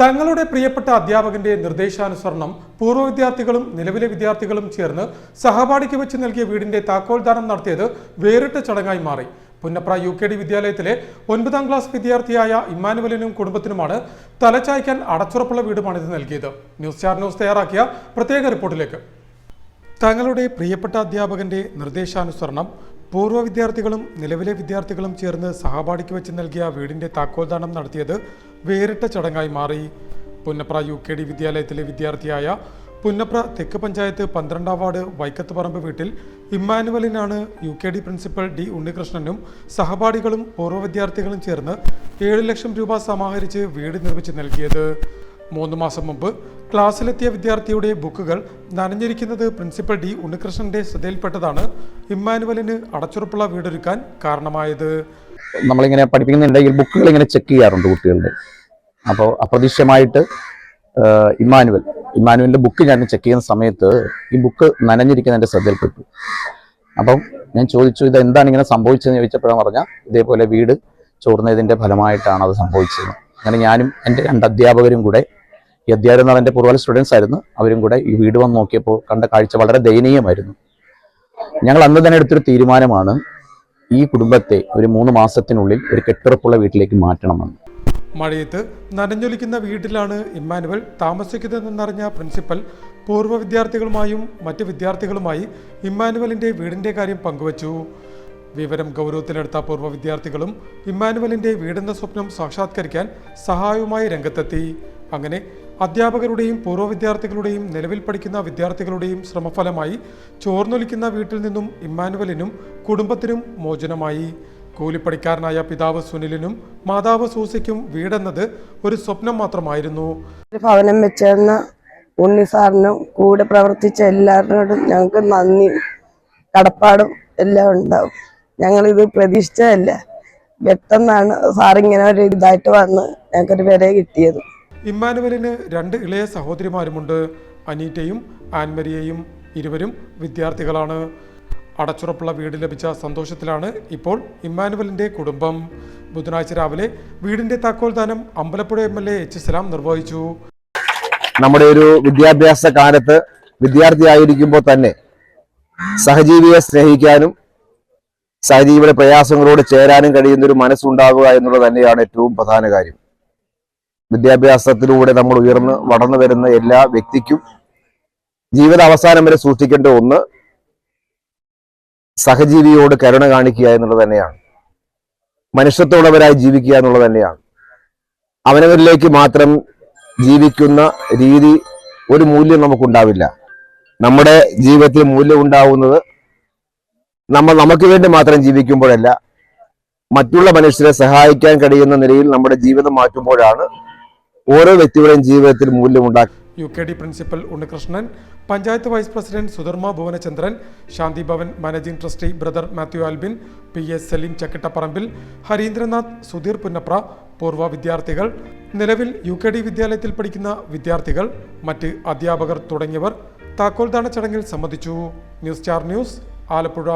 തങ്ങളുടെ പ്രിയപ്പെട്ട അധ്യാപകന്റെ നിർദ്ദേശാനുസരണം പൂർവ വിദ്യാർത്ഥികളും നിലവിലെ വിദ്യാർത്ഥികളും ചേർന്ന് സഹപാഠിക്ക് വെച്ച് നൽകിയ വീടിന്റെ താക്കോൽദാനം നടത്തിയത് വേറിട്ട ചടങ്ങായി മാറി. പുന്നപ്ര യു കെ ഡി വിദ്യാലയത്തിലെ ഒൻപതാം ക്ലാസ് വിദ്യാർത്ഥിയായ ഇമ്മാനുവലിനും കുടുംബത്തിനുമാണ് തലച്ചായ്ക്കാൻ അടച്ചുറപ്പുള്ള വീട് ഇത് നൽകിയത്. ന്യൂസ് ചാർ ന്യൂസ് തയ്യാറാക്കിയ പ്രത്യേക റിപ്പോർട്ടിലേക്ക്. തങ്ങളുടെ പ്രിയപ്പെട്ട അധ്യാപകന്റെ നിർദ്ദേശാനുസരണം പൂർവ വിദ്യാർത്ഥികളും നിലവിലെ വിദ്യാർത്ഥികളും ചേർന്ന് സഹപാഠിക്ക് വെച്ച് നൽകിയ വീടിന്റെ താക്കോൽദാനം നടത്തിയത് വേറിട്ട ചടങ്ങായി മാറി. പുന്നപ്ര യു കെ ഡി വിദ്യാലയത്തിലെ വിദ്യാർത്ഥിയായ പുന്നപ്ര തെക്ക് പഞ്ചായത്ത് പന്ത്രണ്ടാം വാർഡ് വൈക്കത്ത് പറമ്പ് വീട്ടിൽ ഇമ്മാനുവലിനാണ് U K D principal D ഉണ്ണികൃഷ്ണനും സഹപാഠികളും പൂർവ വിദ്യാർത്ഥികളും ചേർന്ന് ഏഴ് ലക്ഷം രൂപ സമാഹരിച്ച് വീട് നിർമ്മിച്ച് നൽകിയത്. മൂന്ന് മാസം മുമ്പ് ക്ലാസ്സിലെത്തിയ വിദ്യാർത്ഥിയുടെ ബുക്കുകൾ നനഞ്ഞിരിക്കുന്നത് പ്രിൻസിപ്പൽ ഡി ഉണ്ണികൃഷ്ണന്റെ ശ്രദ്ധയിൽപ്പെട്ടതാണ് ഇമ്മാനുവലിന് അടച്ചുറപ്പുള്ള വീടൊരുക്കാൻ കാരണമായത്. നമ്മളിങ്ങനെ പഠിപ്പിക്കുന്നുണ്ടെങ്കിൽ ബുക്കുകൾ ഇങ്ങനെ ചെക്ക് ചെയ്യാറുണ്ട് കുട്ടികളുടെ. അപ്പോൾ അപ്രതീക്ഷിതമായിട്ട് ഇമ്മാനുവൽ. ഇമ്മാനുവലിന്റെ ബുക്ക് ഞാൻ ചെക്ക് ചെയ്യുന്ന സമയത്ത് ഈ ബുക്ക് നനഞ്ഞിരിക്കുന്ന എന്റെ ശ്രദ്ധയിൽപ്പെട്ടു. അപ്പം ഞാൻ ചോദിച്ചു ഇത് എന്താണ് ഇങ്ങനെ സംഭവിച്ചതെന്ന് ചോദിച്ചപ്പോഴാണ് പറഞ്ഞാൽ ഇതേപോലെ വീട് ചോർന്നതിന്റെ ഫലമായിട്ടാണ് അത് സംഭവിച്ചത്. അങ്ങനെ ഞാനും എന്റെ രണ്ട് അധ്യാപകരും കൂടെ ഈ അധ്യാപകർ എന്ന് പറഞ്ഞാൽ എന്റെ പൂർവ സ്റ്റുഡൻസ് ആയിരുന്നു അവരും കൂടെ ഈ വീട് വന്ന് നോക്കിയപ്പോൾ കണ്ട കാഴ്ച വളരെ ദയനീയമായിരുന്നു. ഞങ്ങൾ അന്ന് തന്നെ എടുത്തൊരു തീരുമാനമാണ് ഈ കുടുംബത്തെ ഒരു മൂന്ന് മാസത്തിനുള്ളിൽ ഒരു കെട്ടുറപ്പുള്ള വീട്ടിലേക്ക് മാറ്റണമെന്ന്. മഴയത്ത് നനഞ്ഞൊലിക്കുന്ന വീട്ടിലാണ് ഇമ്മാനുവൽ താമസിക്കുന്നതെന്നറിഞ്ഞ പ്രിൻസിപ്പൽ പൂർവ വിദ്യാർത്ഥികളുമായും മറ്റ് വിദ്യാർത്ഥികളുമായി ഇമ്മാനുവലിന്റെ വീടിന്റെ കാര്യം പങ്കുവച്ചു. വിവരം ഗൗരവത്തിലെടുത്ത പൂർവ വിദ്യാർത്ഥികളും ഇമ്മാനുവലിന്റെ വീടെന്ന സ്വപ്നം സാക്ഷാത്കരിക്കാൻ സഹായവുമായി രംഗത്തെത്തി. അങ്ങനെ അധ്യാപകരുടെയും പൂർവ വിദ്യാർത്ഥികളുടെയും നിലവിൽ പഠിക്കുന്ന വിദ്യാർത്ഥികളുടെയും ശ്രമഫലമായി ചോർന്നൊലിക്കുന്ന വീട്ടിൽ നിന്നും ഇമ്മാനുവലിനും കുടുംബത്തിനും മോചനമായി. കൂലിപ്പണിക്കാരനായ പിതാവ് സുനിലിനും മാതാവ് സൂസിക്കും വീടെന്നത് ഒരു സ്വപ്നം മാത്രമായിരുന്നു. ഭവനം വെച്ചെന്ന ഉണ്ണി സാറിനും കൂടെ പ്രവർത്തിച്ച എല്ലാവരോടും ഞങ്ങൾക്ക് നന്ദി കടപ്പാടും എല്ലാം ഉണ്ടാവും. ഞങ്ങളിത് പ്രതീക്ഷിച്ചതല്ല. പെട്ടെന്നാണ് സാറിങ്ങനെ ഒരു ഇതായിട്ട് വന്ന് ഞങ്ങൾക്കൊരു വില കിട്ടിയത്. ഇമ്മാനുവലിന് രണ്ട് ഇളയ സഹോദരിമാരുമുണ്ട്. അനീറ്റയും ആൻമരിയയും ഇരുവരും വിദ്യാർത്ഥികളാണ്. അടച്ചുറപ്പുള്ള വീട് ലഭിച്ച സന്തോഷത്തിലാണ് ഇപ്പോൾ ഇമ്മാനുവലിന്റെ കുടുംബം. ബുധനാഴ്ച രാവിലെ വീടിന്റെ താക്കോൽദാനം Ambalappuzha M L A H സലാം നിർവഹിച്ചു. നമ്മുടെ ഒരു വിദ്യാഭ്യാസ കാലത്ത് വിദ്യാർത്ഥിയായിരിക്കുമ്പോൾ തന്നെ സഹജീവിയെ സ്നേഹിക്കാനും സഹജീവിയുടെ പ്രയാസങ്ങളോട് ചേരാനും കഴിയുന്ന ഒരു മനസ്സുണ്ടാവുക എന്നുള്ളത് തന്നെയാണ് ഏറ്റവും പ്രധാന കാര്യം. വിദ്യാഭ്യാസത്തിലൂടെ നമ്മൾ ഉയർന്ന് വളർന്നു വരുന്ന എല്ലാ വ്യക്തിക്കും ജീവിത അവസാനം വരെ സൂക്ഷിക്കേണ്ട ഒന്ന് സഹജീവിയോട് കരുണ കാണിക്കുക എന്നുള്ളത് തന്നെയാണ്. മനുഷ്യത്തോടവരായി ജീവിക്കുക എന്നുള്ളത് തന്നെയാണ്. അവനവരിലേക്ക് മാത്രം ജീവിക്കുന്ന രീതി ഒരു മൂല്യം നമുക്കുണ്ടാവില്ല. നമ്മുടെ ജീവിതത്തിൽ മൂല്യം ഉണ്ടാവുന്നത് നമ്മൾ നമുക്ക് വേണ്ടി മാത്രം ജീവിക്കുമ്പോഴല്ല മറ്റുള്ള മനുഷ്യരെ സഹായിക്കാൻ കഴിയുന്ന നിലയിൽ നമ്മുടെ ജീവിതം മാറ്റുമ്പോഴാണ് ഓരോ വ്യക്തികളുടെയും ജീവിതത്തിൽ മൂല്യമുണ്ടാക്കി. U K D principal Unnikrishnan panchayat vice president Sudharma Bhuvanachandran Shanti Bhavan managing trustee brother Mathew Albin P S Salim Chakkittaparambil Harindranath Sudheer Punnapra പൂർവ വിദ്യാർത്ഥികൾ നിലവിൽ യു കെ ഡി വിദ്യാലയത്തിൽ പഠിക്കുന്ന വിദ്യാർത്ഥികൾ മറ്റ് അധ്യാപകർ തുടങ്ങിയവർ താക്കോൽദാന ചടങ്ങിൽ സംബന്ധിച്ചു. ന്യൂസ് ചാർ ന്യൂസ് ആലപ്പുഴ.